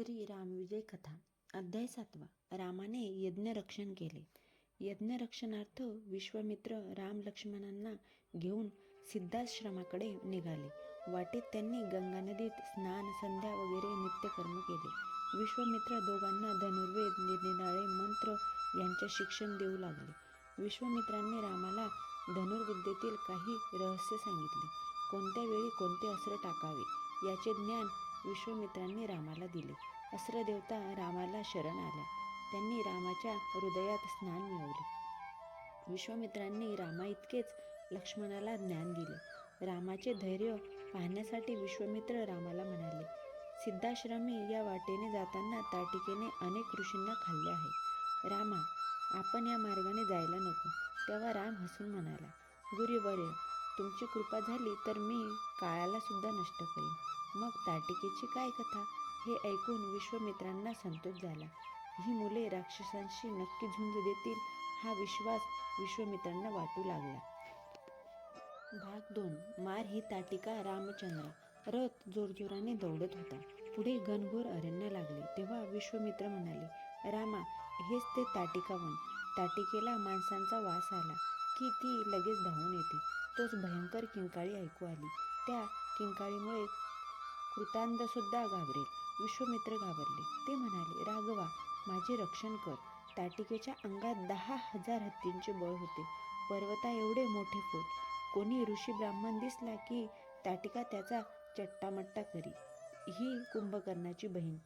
श्री रामविजय कथा अध्याय सातवा. रामाने यज्ञरक्षण केले. यज्ञरक्षणार्थ विश्वामित्र राम लक्ष्मणांना घेऊन सिद्धाश्रमाकडे निघाले. वाटेत त्यांनी गंगा नदीत स्नान संध्या वगैरे नित्यकर्म केले. विश्वामित्र दोघांना धनुर्वेद निरनिराळे मंत्र यांचे शिक्षण देऊ लागले. विश्वामित्रांनी रामाला धनुर्विद्येतील काही रहस्य सांगितले. कोणत्या वेळी कोणते अस्त्र टाकावे? याचे ज्ञान विश्वामित्रांनी रामाला दिले. अस्त्रदेवता रामाला शरण आल्या. त्यांनी रामाच्या हृदयात स्नान मिळवले. विश्वामित्रांनी रामा इतकेच लक्ष्मणाला ज्ञान दिले. रामाचे धैर्य पाहण्यासाठी विश्वामित्र रामाला म्हणाले सिद्धाश्रमी या वाटेने जाताना ताटिकेने अनेक ऋषींना खाल्ले आहे. रामा आपण या मार्गाने जायला नको. तेव्हा राम हसून म्हणाला गुरुवर्य तुमची कृपा झाली तर मी काळाला सुद्धा नष्ट करीन. मग ताटिकेची काय कथा? हे ऐकून विश्वमित्रांना संतोष झाला. ही मुले राक्षसांशी नक्की झुंज देतील हा विश्वास विश्वमित्रांना वाटू लागला. भाग दोन. मार ही ताटिका रामचंद्र. रथ जोरजोराने दौडत होता. पुढे घनघोर अरण्य लागले. तेव्हा विश्वमित्र म्हणाले रामा हेच ते ताटिकावन ताटिकेला माणसांचा वास आला की ती लगेच धावून येते. तोच भयंकर किंकाळी ऐकू आली. त्या किंकाळीमुळे कृतांधसुद्धा घाबरेल. विश्वमित्र घाबरले. ते म्हणाले राघवा माझे रक्षण कर. ताटिकेच्या अंगात दहा हजार हत्तींचे बळ होते. पर्वता एवढे मोठे फोट कोणी ऋषी ब्राह्मण दिसला की ताटिका त्याचा चट्टामट्टा करी. ही कुंभकर्णाची बहीण.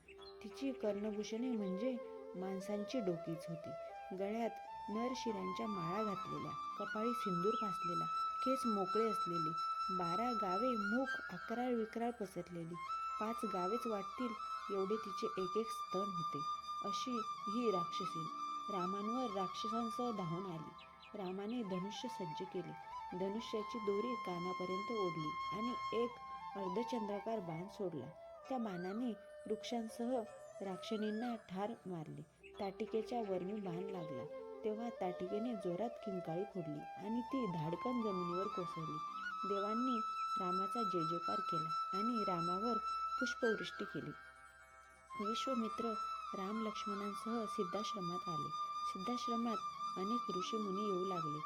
तिची कर्णभूषणे म्हणजे माणसांची डोकीच होती. गळ्यात नरशिरांच्या माळा घातलेल्या. कपाळी सिंदूर फासलेला. केस मोकळे असलेले. बारा गावे मूक अकराळ विक्राळ पसरलेली. पाच गावेच वाटतील एवढे तिचे एक एक स्तन होते. अशी ही राक्षसी रामांवर राक्षसांसह धावून आली. रामाने धनुष्य सज्ज केले. धनुष्याची दोरी कानापर्यंत ओढली आणि एक अर्धचंद्राकार बाण सोडला. त्या बाणाने वृक्षांसह राक्षणींना ठार मारले. ताटिकेच्या वरणी बाण लागला. तेव्हा ताटिकेने जोरात किंकाळी फोडली आणि ती धाडकन जमिनीवर कोसळली. देवांनी रामाचा जय जयकार केला आणि रामावर पुष्पवृष्टी केली. विश्वमित्र राम लक्ष्मणांसह सिद्धाश्रमात आले. सिद्धाश्रमात अनेक ऋषीमुनी येऊ लागले.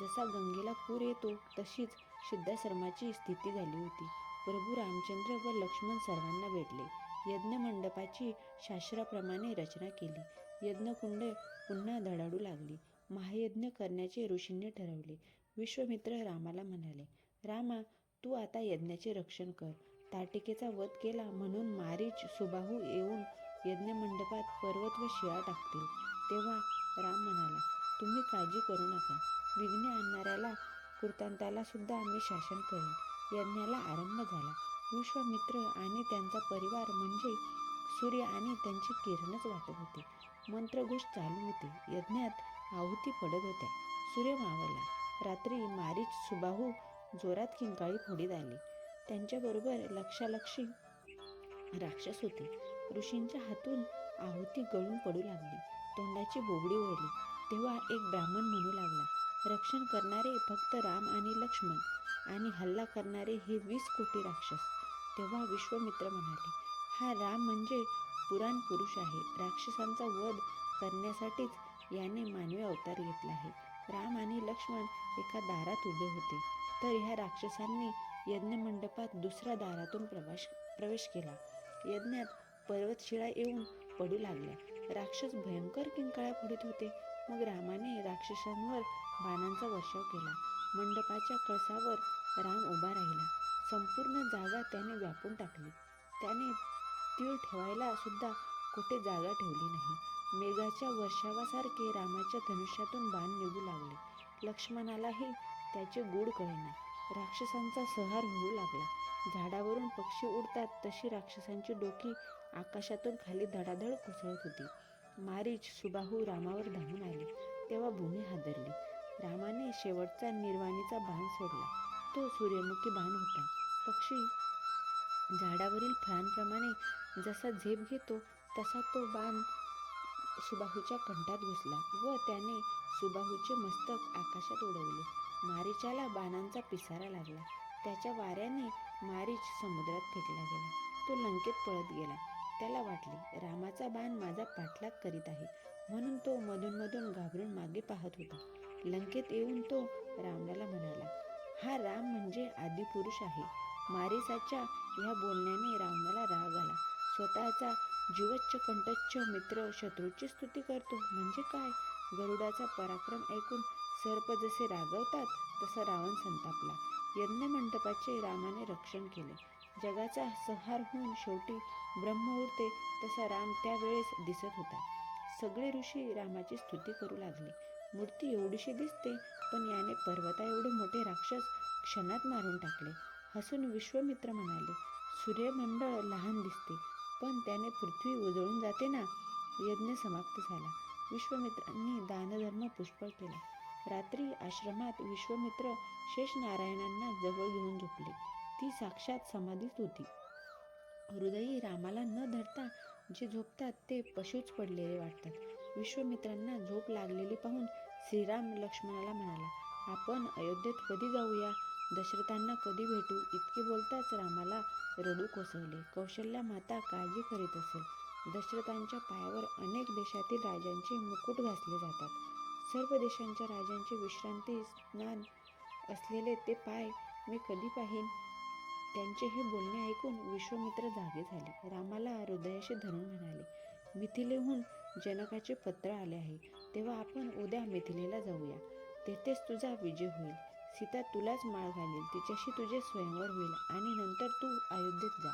जसा गंगेला पूर येतो तशीच सिद्धाश्रमाची स्थिती झाली होती. प्रभू रामचंद्र व लक्ष्मण सर्वांना भेटले. यज्ञमंडपाची शास्त्राप्रमाणे रचना केली. यज्ञकुंडे पुन्हा धडाडू लागली. महायज्ञ करण्याचे ऋषींनी ठरवले. विश्वमित्र रामाला म्हणाले रामा तू आता यज्ञाचे रक्षण कर. ताटिकेचा वध केला म्हणून मारीच सुबाहू येऊन यज्ञमंडपात पर्वत व शिळा टाकतील. तेव्हा राम म्हणाला तुम्ही काळजी करू नका. विघ्न आणणाऱ्याला कृतांताला सुद्धा आम्ही शासन करेन. यज्ञाला आरंभ झाला. विश्वामित्र आणि त्यांचा परिवार म्हणजे सूर्य आणि त्यांची किरणच वाटत होती. मंत्रघोष चालू होते. यज्ञात आहुती पडत होत्या. सूर्य मावळला. रात्री मारीच सुबाहू जोरात किंकाळी फोडीत आली. त्यांच्याबरोबर लक्षालक्षी राक्षस होते. ऋषींच्या हातून आहुती गळून पडू लागली. तोंडाची बोबडी ओढली. तेव्हा एक ब्राह्मण म्हणू लागला रक्षण करणारे फक्त राम आणि लक्ष्मण आणि हल्ला करणारे हे वीस कोटी राक्षस. तेव्हा विश्वमित्र म्हणाले हा राम म्हणजे पुराण पुरुष आहे. राक्षसांचा वध करण्यासाठीच याने मानवी अवतार घेतला आहे. राम आणि लक्ष्मण एका दारात उभे होते. तर ह्या राक्षसांनी यज्ञमंडपात दुसऱ्या दारातून प्रवेश प्रवेश केला. यज्ञात पर्वतशिळा येऊन पडू लागल्या. राक्षस भयंकर किंकाळ्या फोडत होते. मग रामाने राक्षसांवर बाणांचा वर्षाव केला. मंडपाच्या कळसावर राम उभा राहिला. संपूर्ण जागा त्याने व्यापून टाकली. त्याने तीळ ठेवायला सुद्धा कुठे जागा ठेवली नाही. मेघाच्या वर्षावासारखे रामाच्या धनुष्यातून बाण निघू लागले. लक्ष्मणालाही त्याचे गूढ कळेना. राक्षसांचा संहार होऊ लागला. झाडावरून पक्षी उडतात तशी राक्षसांची डोकी आकाशातून खाली धडाधड कोसळत होती. मारीच सुबाहू रामावर धावून आली. तेव्हा भूमी हादरली. रामाने शेवटचा निर्वाणीचा बाण सोडला. तो सूर्यमुखी बाण होता. पक्षी झाडावरील फळांप्रमाणे जसा झेप घेतो तसा तो बाण सुबाहूच्या कंठात घुसला व त्याने सुबाहूचे मस्तक आकाशात उडवले. मारीच्याला बाणांचा पिसारा लागला. त्याच्या वाऱ्याने मारीच समुद्रात फेकला गेला. तो लंकेत पळत गेला. त्याला वाटले रामाचा बाण माझा पाठलाग करीत आहे. म्हणून तो मधूनमधून घाबरून मागे पाहत होता. लंकेत येऊन तो रावणाला म्हणाला हा राम म्हणजे आदिपुरुष आहे. मारिसाच्या ह्या बोलण्याने रावणाला राग आला. स्वतःचा जीवच्च कंठच्छ मित्र शत्रूची स्तुती करतो. म्हणजे काय? गरुडाचा पराक्रम ऐकून सर्प जसे रागवतात तसा रावण संतापला. यज्ञ मंडपाचे रामाने रक्षण केले. जगाचा संहार होऊन शेवटी ब्रह्म उरते तसा राम त्यावेळेस दिसत होता. सगळे ऋषी रामाची स्तुती करू लागले. मूर्ती एवढीशी दिसते पण याने पर्वता एवढे मोठे राक्षस क्षणात मारून टाकले. हसून विश्वमित्र म्हणाले सूर्यमंडळ लहान दिसते पण त्याने पृथ्वी उजळून जाते ना? यज्ञ समाप्त झाला. विश्वमित्रांनी दानधर्म पुष्कळ केला. रात्री आश्रमात विश्वमित्र शेषनारायणांना जवळ घेऊन झोपले. ती साक्षात समाधीच होती. हृदयी रामाला न धरता जे झोपतात ते पशुच पडलेले वाटतात. विश्वमित्रांना झोप लागलेली पाहून श्रीराम लक्ष्मणाला म्हणाला आपण अयोध्येत कधी जाऊया? दशरथांना कधी भेटू इतके बोलताच रामाला रडू कोसळले. कौशल्या माता काळजी करीत असेल. दशरथांच्या पायावर अनेक देशातील राजांचे मुकुट घासले जातात. सर्व देशांच्या राजांचे विश्रांती स्नान असलेले ते पाय मी कधी पाहीन? त्यांचे हे बोलणे ऐकून विश्वमित्र जागे झाले. रामाला हृदयाशी धरून म्हणाले मिथिलेहून जनकाचे पत्र आले आहे. तेव्हा आपण उद्या मिथिलेला जाऊया. तेथेच तुझा विजय होईल. सीता तुलाच माळ घालील. तिच्याशी तुझे स्वयंवर होईल आणि नंतर तू अयोध्येत जा.